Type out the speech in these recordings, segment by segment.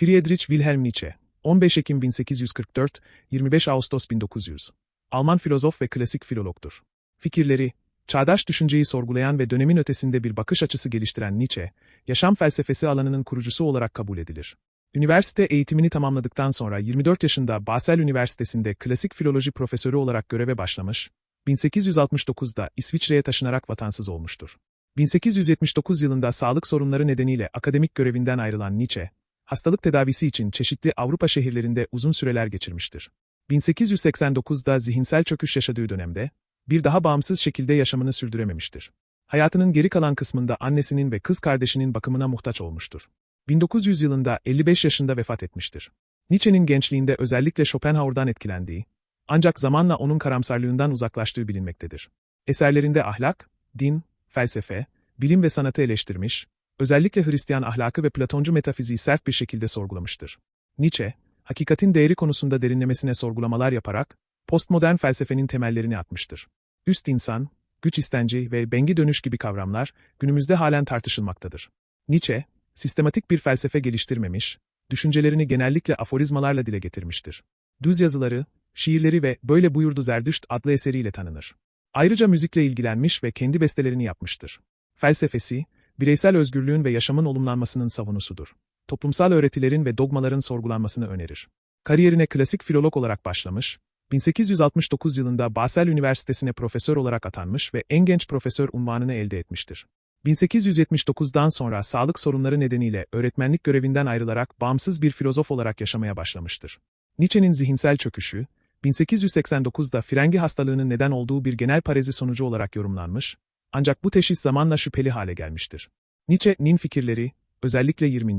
Friedrich Wilhelm Nietzsche 15 Ekim 1844, 25 Ağustos 1900 Alman filozof ve klasik filologtur. Fikirleri, çağdaş düşünceyi sorgulayan ve dönemin ötesinde bir bakış açısı geliştiren Nietzsche, yaşam felsefesi alanının kurucusu olarak kabul edilir. Üniversite eğitimini tamamladıktan sonra 24 yaşında Basel Üniversitesi'nde klasik filoloji profesörü olarak göreve başlamış, 1869'da İsviçre'ye taşınarak vatansız olmuştur. 1879 yılında sağlık sorunları nedeniyle akademik görevinden ayrılan Nietzsche, hastalık tedavisi için çeşitli Avrupa şehirlerinde uzun süreler geçirmiştir. 1889'da zihinsel çöküş yaşadığı dönemde, bir daha bağımsız şekilde yaşamını sürdürememiştir. Hayatının geri kalan kısmında annesinin ve kız kardeşinin bakımına muhtaç olmuştur. 1900 yılında 55 yaşında vefat etmiştir. Nietzsche'nin gençliğinde özellikle Schopenhauer'dan etkilendiği, ancak zamanla onun karamsarlığından uzaklaştığı bilinmektedir. Eserlerinde ahlak, din, felsefe, bilim ve sanatı eleştirmiş, özellikle Hristiyan ahlakı ve Platoncu metafiziği sert bir şekilde sorgulamıştır. Nietzsche, hakikatin değeri konusunda derinlemesine sorgulamalar yaparak, postmodern felsefenin temellerini atmıştır. Üst insan, güç istenci ve bengi dönüş gibi kavramlar günümüzde halen tartışılmaktadır. Nietzsche, sistematik bir felsefe geliştirmemiş, düşüncelerini genellikle aforizmalarla dile getirmiştir. Düz yazıları, şiirleri ve Böyle Buyurdu Zerdüşt adlı eseriyle tanınır. Ayrıca müzikle ilgilenmiş ve kendi bestelerini yapmıştır. Felsefesi, bireysel özgürlüğün ve yaşamın olumlanmasının savunusudur. Toplumsal öğretilerin ve dogmaların sorgulanmasını önerir. Kariyerine klasik filolog olarak başlamış, 1869 yılında Basel Üniversitesi'ne profesör olarak atanmış ve en genç profesör unvanını elde etmiştir. 1879'dan sonra sağlık sorunları nedeniyle öğretmenlik görevinden ayrılarak bağımsız bir filozof olarak yaşamaya başlamıştır. Nietzsche'nin zihinsel çöküşü, 1889'da frengi hastalığının neden olduğu bir genel parezi sonucu olarak yorumlanmış, ancak bu teşhis zamanla şüpheli hale gelmiştir. Nietzsche'nin fikirleri, özellikle 20.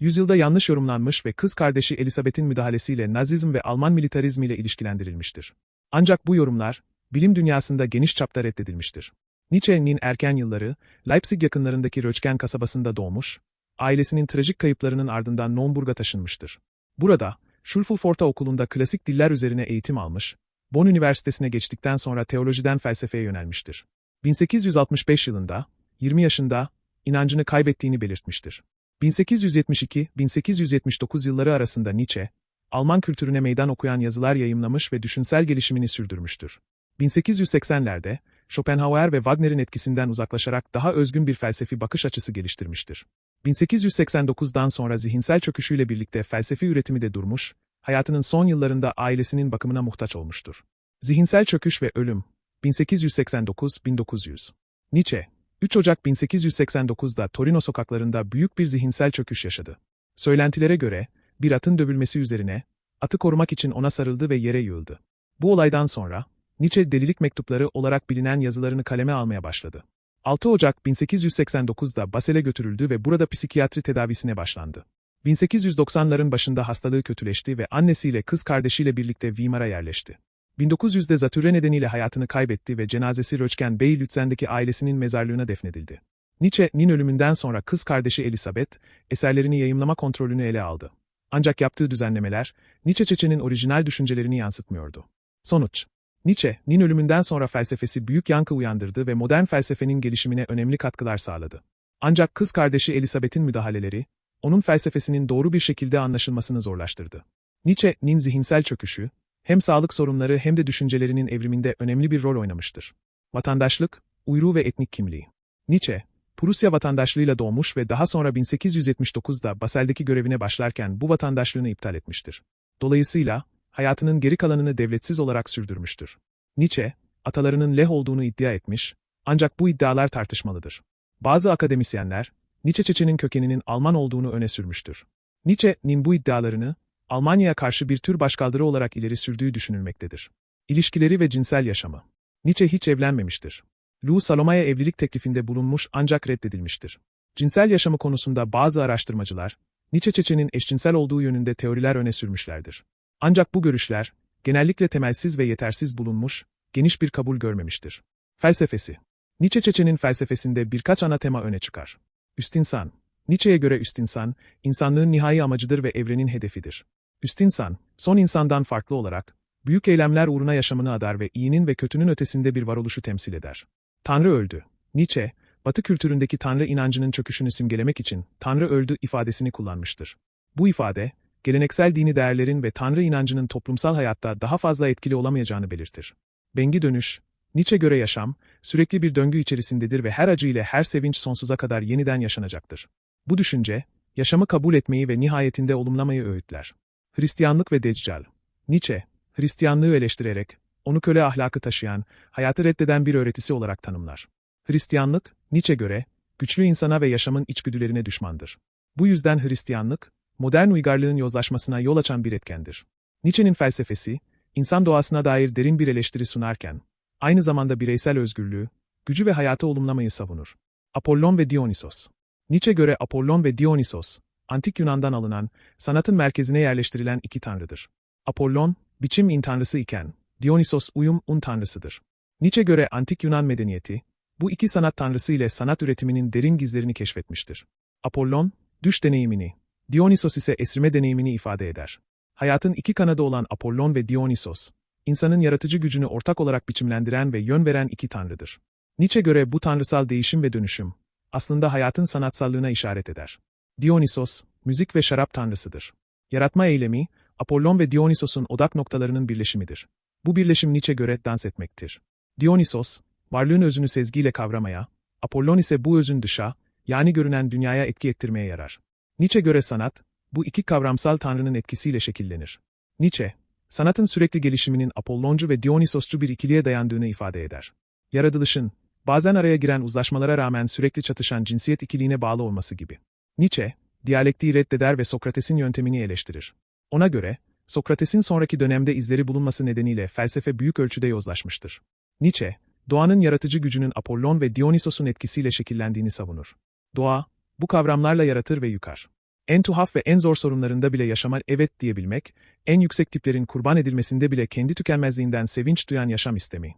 yüzyılda yanlış yorumlanmış ve kız kardeşi Elisabeth'in müdahalesiyle Nazizm ve Alman militarizmi ile ilişkilendirilmiştir. Ancak bu yorumlar, bilim dünyasında geniş çapta reddedilmiştir. Nietzsche'nin erken yılları, Leipzig yakınlarındaki Röçgen kasabasında doğmuş, ailesinin trajik kayıplarının ardından Naumburg'a taşınmıştır. Burada, Schulfulforta okulunda klasik diller üzerine eğitim almış, Bonn Üniversitesi'ne geçtikten sonra teolojiden felsefeye yönelmiştir. 1865 yılında, 20 yaşında, inancını kaybettiğini belirtmiştir. 1872-1879 yılları arasında Nietzsche, Alman kültürüne meydan okuyan yazılar yayımlamış ve düşünsel gelişimini sürdürmüştür. 1880'lerde, Schopenhauer ve Wagner'in etkisinden uzaklaşarak daha özgün bir felsefi bakış açısı geliştirmiştir. 1889'dan sonra zihinsel çöküşüyle birlikte felsefi üretimi de durmuş, hayatının son yıllarında ailesinin bakımına muhtaç olmuştur. Zihinsel çöküş ve ölüm 1889-1900 Nietzsche, 3 Ocak 1889'da Torino sokaklarında büyük bir zihinsel çöküş yaşadı. Söylentilere göre, bir atın dövülmesi üzerine, atı korumak için ona sarıldı ve yere yığıldı. Bu olaydan sonra, Nietzsche delilik mektupları olarak bilinen yazılarını kaleme almaya başladı. 6 Ocak 1889'da Basel'e götürüldü ve burada psikiyatri tedavisine başlandı. 1890'ların başında hastalığı kötüleşti ve annesiyle kız kardeşiyle birlikte Weimar'a yerleşti. 1900'de zatürre nedeniyle hayatını kaybetti ve cenazesi Röçken Bey Lützen'deki ailesinin mezarlığına defnedildi. Nietzsche'nin ölümünden sonra kız kardeşi Elisabeth, eserlerini yayımlama kontrolünü ele aldı. Ancak yaptığı düzenlemeler, Nietzsche Çeçe'nin orijinal düşüncelerini yansıtmıyordu. Sonuç Nietzsche'nin ölümünden sonra felsefesi büyük yankı uyandırdı ve modern felsefenin gelişimine önemli katkılar sağladı. Ancak kız kardeşi Elisabeth'in müdahaleleri, onun felsefesinin doğru bir şekilde anlaşılmasını zorlaştırdı. Nietzsche'nin zihinsel çöküşü, hem sağlık sorunları hem de düşüncelerinin evriminde önemli bir rol oynamıştır. Vatandaşlık, uyruğu ve etnik kimliği. Nietzsche, Prusya vatandaşlığıyla doğmuş ve daha sonra 1879'da Basel'deki görevine başlarken bu vatandaşlığını iptal etmiştir. Dolayısıyla, hayatının geri kalanını devletsiz olarak sürdürmüştür. Nietzsche, atalarının leh olduğunu iddia etmiş, ancak bu iddialar tartışmalıdır. Bazı akademisyenler, Nietzsche Çeçe'nin kökeninin Alman olduğunu öne sürmüştür. Nietzsche'nin bu iddialarını, Almanya'ya karşı bir tür başkaldırı olarak ileri sürdüğü düşünülmektedir. İlişkileri ve cinsel yaşamı. Nietzsche hiç evlenmemiştir. Lou Saloma'ya evlilik teklifinde bulunmuş ancak reddedilmiştir. Cinsel yaşamı konusunda bazı araştırmacılar, Nietzsche Çeçe'nin eşcinsel olduğu yönünde teoriler öne sürmüşlerdir. Ancak bu görüşler, genellikle temelsiz ve yetersiz bulunmuş, geniş bir kabul görmemiştir. Felsefesi Nietzsche Çeçe'nin felsefesinde birkaç ana tema öne çıkar. Üstinsan Nietzsche'ye göre üstinsan, insanlığın nihai amacıdır ve evrenin hedefidir. Üstinsan, son insandan farklı olarak, büyük eylemler uğruna yaşamını adar ve iyinin ve kötünün ötesinde bir varoluşu temsil eder. Tanrı öldü. Nietzsche, Batı kültüründeki Tanrı inancının çöküşünü simgelemek için Tanrı öldü ifadesini kullanmıştır. Bu ifade, geleneksel dini değerlerin ve Tanrı inancının toplumsal hayatta daha fazla etkili olamayacağını belirtir. Bengi dönüş, Nietzsche göre yaşam, sürekli bir döngü içerisindedir ve her acı ile her sevinç sonsuza kadar yeniden yaşanacaktır. Bu düşünce, yaşamı kabul etmeyi ve nihayetinde olumlamayı öğütler. Hristiyanlık ve Deccal Nietzsche, Hristiyanlığı eleştirerek, onu köle ahlakı taşıyan, hayatı reddeden bir öğretisi olarak tanımlar. Hristiyanlık, Nietzsche göre, güçlü insana ve yaşamın içgüdülerine düşmandır. Bu yüzden Hristiyanlık, modern uygarlığın yozlaşmasına yol açan bir etkendir. Nietzsche'nin felsefesi, insan doğasına dair derin bir eleştiri sunarken, aynı zamanda bireysel özgürlüğü, gücü ve hayatı olumlamayı savunur. Apollon ve Dionysos Nietzsche göre Apollon ve Dionysos, antik Yunan'dan alınan, sanatın merkezine yerleştirilen iki tanrıdır. Apollon, biçim in tanrısı iken, Dionysos uyum un tanrısıdır. Nietzsche göre antik Yunan medeniyeti, bu iki sanat tanrısı ile sanat üretiminin derin gizlerini keşfetmiştir. Apollon, düş deneyimini, Dionysos ise esrime deneyimini ifade eder. Hayatın iki kanadı olan Apollon ve Dionysos, insanın yaratıcı gücünü ortak olarak biçimlendiren ve yön veren iki tanrıdır. Nietzsche göre bu tanrısal değişim ve dönüşüm, aslında hayatın sanatsallığına işaret eder. Dionysos, müzik ve şarap tanrısıdır. Yaratma eylemi, Apollon ve Dionysos'un odak noktalarının birleşimidir. Bu birleşim Nietzsche göre dans etmektir. Dionysos, varlığın özünü sezgiyle kavramaya, Apollon ise bu özün dışa, yani görünen dünyaya etki ettirmeye yarar. Nietzsche göre sanat, bu iki kavramsal tanrının etkisiyle şekillenir. Nietzsche, sanatın sürekli gelişiminin Apolloncu ve Dionysosçu bir ikiliye dayandığını ifade eder. Yaratılışın, bazen araya giren uzlaşmalara rağmen sürekli çatışan cinsiyet ikiliğine bağlı olması gibi. Nietzsche, diyalektiği reddeder ve Sokrates'in yöntemini eleştirir. Ona göre, Sokrates'in sonraki dönemde izleri bulunması nedeniyle felsefe büyük ölçüde yozlaşmıştır. Nietzsche, doğanın yaratıcı gücünün Apollon ve Dionysos'un etkisiyle şekillendiğini savunur. Doğa, bu kavramlarla yaratır ve yıkar. En tuhaf ve en zor sorunlarında bile yaşama evet diyebilmek, en yüksek tiplerin kurban edilmesinde bile kendi tükenmezliğinden sevinç duyan yaşam istemi.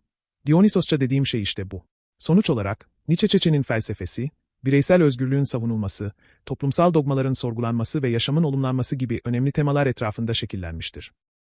Dionysosça dediğim şey işte bu. Sonuç olarak, Nietzsche Çeçe'nin felsefesi, bireysel özgürlüğün savunulması, toplumsal dogmaların sorgulanması ve yaşamın olumlanması gibi önemli temalar etrafında şekillenmiştir.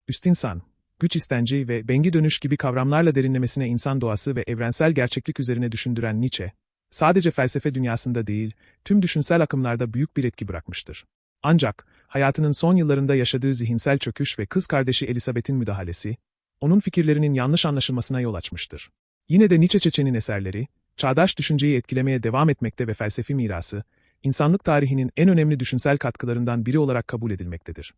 Üst insan, güç istenci ve bengi dönüş gibi kavramlarla derinlemesine insan doğası ve evrensel gerçeklik üzerine düşündüren Nietzsche, sadece felsefe dünyasında değil, tüm düşünsel akımlarda büyük bir etki bırakmıştır. Ancak, hayatının son yıllarında yaşadığı zihinsel çöküş ve kız kardeşi Elisabeth'in müdahalesi, onun fikirlerinin yanlış anlaşılmasına yol açmıştır. Yine de Nietzsche Çeçe'nin eserleri, çağdaş düşünceyi etkilemeye devam etmekte ve felsefi mirası, insanlık tarihinin en önemli düşünsel katkılarından biri olarak kabul edilmektedir.